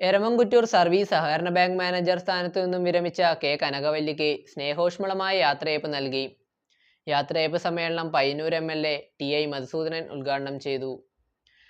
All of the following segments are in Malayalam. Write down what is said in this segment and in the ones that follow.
എരമംകുറ്റൂർ സർവീസ് സഹകരണ ബാങ്ക് മാനേജർ സ്ഥാനത്തു നിന്നും വിരമിച്ച കെ. കനകവല്ലിക്ക് സ്നേഹോഷ്മളമായ യാത്രയയപ്പ് നൽകി. യാത്രയയപ്പ് സമ്മേളനം Payyanur M. L. A. T. I. Madhusoodanan ഉദ്ഘാടനം ചെയ്തു.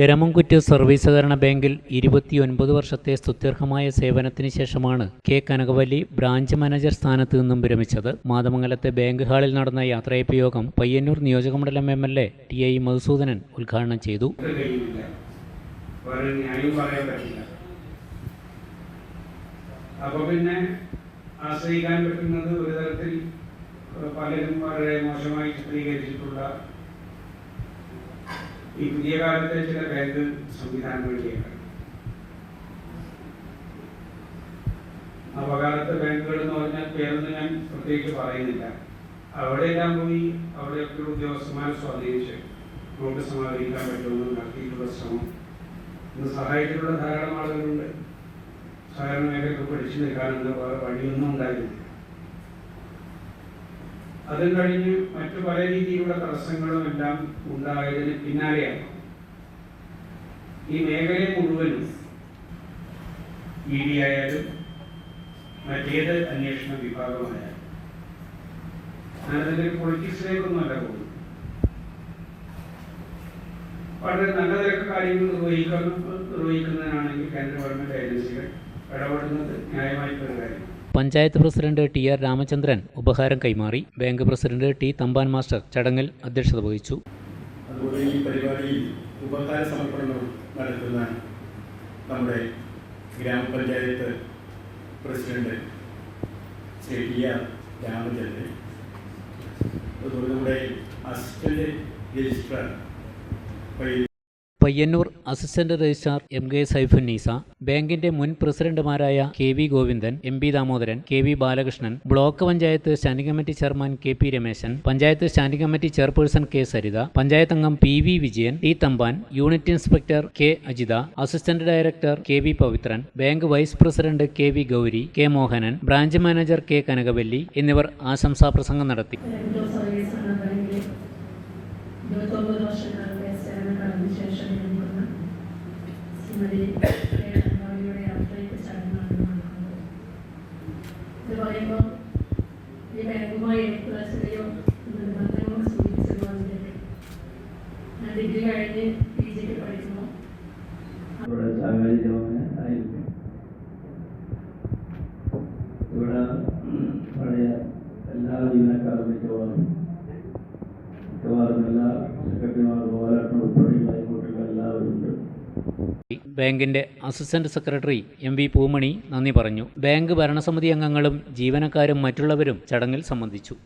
എരമംകുറ്റ് സർവീസ് സഹകരണ ബാങ്കിൽ ഇരുപത്തിയൊൻപത് വർഷത്തെ സ്തുത്യർഹമായ സേവനത്തിന് ശേഷമാണ് കെ കനകവല്ലി ബ്രാഞ്ച് മാനേജർ സ്ഥാനത്ത് നിന്നും വിരമിച്ചത്. മാതമംഗലത്തെ ബാങ്ക് ഹാളിൽ നടന്ന യാത്രയപ്പ് യോഗം പയ്യന്നൂർ നിയോജകമണ്ഡലം M L A T I Madhusoodanan ഉദ്ഘാടനം ചെയ്തു. പിന്നെ ഒരു തരത്തിൽ പലരും വളരെ മോശമായി ചിത്രീകരിച്ചിട്ടുള്ള ഈ പുതിയ കാലത്തെ ചില ബാങ്ക് സംവിധാനങ്ങളിലേക്കാണ് ബാങ്കുകൾ എന്ന് പറഞ്ഞാൽ പേരൊന്നും ഞാൻ പ്രത്യേകിച്ച് പറയുന്നില്ല. അവിടെയെല്ലാം പോയി അവിടെയൊക്കെ ഉദ്യോഗസ്ഥന്മാരെ സ്വാധീനിച്ച് നോട്ട് സമാഹരിക്കാൻ പറ്റുമെന്ന് നടത്തിയിട്ടുള്ള ശ്രമം. ഇന്ന് സഹായിച്ചിട്ടുള്ള ധാരാളം ആളുകളുണ്ട്. സഹകരണ മേഖലയൊക്കെ പഠിച്ചു നിൽക്കാനുള്ള വഴിയൊന്നും ഉണ്ടായിരുന്നില്ല. അതും കഴിഞ്ഞ് മറ്റു പല രീതിയിലുള്ള തടസ്സങ്ങളും എല്ലാം ഉണ്ടായതിന് പിന്നാലെയാണ്. ഈ മേഖലയെ മുഴുവനും ഇ ഡി ആയാലും മറ്റേത് അന്വേഷണ വിഭാഗമായാലും. ഞാനതിന്റെ പൊളിറ്റിക്സിലേക്കൊന്നുമല്ല പോകുന്നു വളരെ നല്ല നിരക്ക് കാര്യങ്ങൾ നിർവഹിക്കുന്ന നിർവഹിക്കുന്നതിനാണെങ്കിൽ കേന്ദ്ര ഗവൺമെന്റ് ഏജൻസികൾ ഇടപെടുന്നത് ന്യായമായിട്ടുള്ള കാര്യമാണ്. Panchayat president T R Ramachandran ഉപഹാരം കൈമാറി bank president T Thampan master ചടങ്ങിൽ അധ്യക്ഷത വഹിച്ചു. അതുപോലെ ഈ പരിപാടിയിൽ ഉപഹാര സമർപ്പണം നടത്തുന്ന നമ്മുടെ ഗ്രാമപഞ്ചായത്ത് president Shri T R Ramachandran അതുപോലെ നമ്മുടെ അസിസ്റ്റന്റ് രജിസ്ട്രാർ വഴി Payyanur assistant registrar M K Saifunnisa ബാങ്കിന്റെ മുൻ പ്രസിഡന്റുമാരായ K V Govindan M P Damodaran K V Balakrishnan block panchayat standing committee chairman K P Rameshan panchayat standing committee chairperson K Saritha panchayat അംഗം P V Vijayan T Thampan unit inspector K Ajitha assistant director K V Pavithran bank vice president K V Gauri K Mohanan branch manager K Kanakavalli എന്നിവർ ആശംസാ പ്രസംഗം നടത്തി എൻഡോ സർവീസ് എന്ന ബാങ്കിൽ ഇരുപത്തൊമ്പത് വർഷക്കാലത്തെ സേവനം കടന്ന ശേഷം നിൽക്കുന്ന ശ്രീമതി കണ്ണാടിയുടെ യാത്രയ്ക്ക് ചടങ്ങാണ് നടക്കുന്നത് ഇത് പറയുമ്പോൾ ഈ ബാങ്കുമായി എനിക്കുള്ള ചെറിയ ബന്ധങ്ങൾ സൂചിപ്പിച്ചതുപോലെ ഞാൻ ഡിഗ്രി കഴിഞ്ഞ് പി ജിക്ക് പഠിക്കുന്നു. ഇവിടെ സഹകരിച്ചവന് ആയിരിക്കും. ഇവിടെ പഴയ എല്ലാ ജീവനക്കാരും മിക്കവാറും മിക്കവാറും എല്ലാ സെക്രട്ടറിമാർ പോരാട്ടം ഉൾപ്പെടെയുള്ള ഹൈക്കോർട്ടുകൾ എല്ലാവരും ഉണ്ട്. ബാങ്കിന്റെ assistant secretary M V Poomani നന്ദി പറഞ്ഞു. ബാങ്ക് ഭരണസമിതി അംഗങ്ങളും ജീവനക്കാരും മറ്റുള്ളവരും ചടങ്ങിൽ സംബന്ധിച്ചു.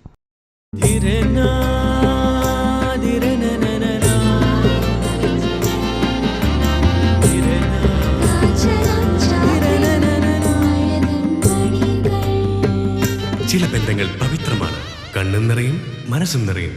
ചില ബന്ധങ്ങൾ പവിത്രമാണ് കണ്ണും നിറയും മനസ്സും നിറയും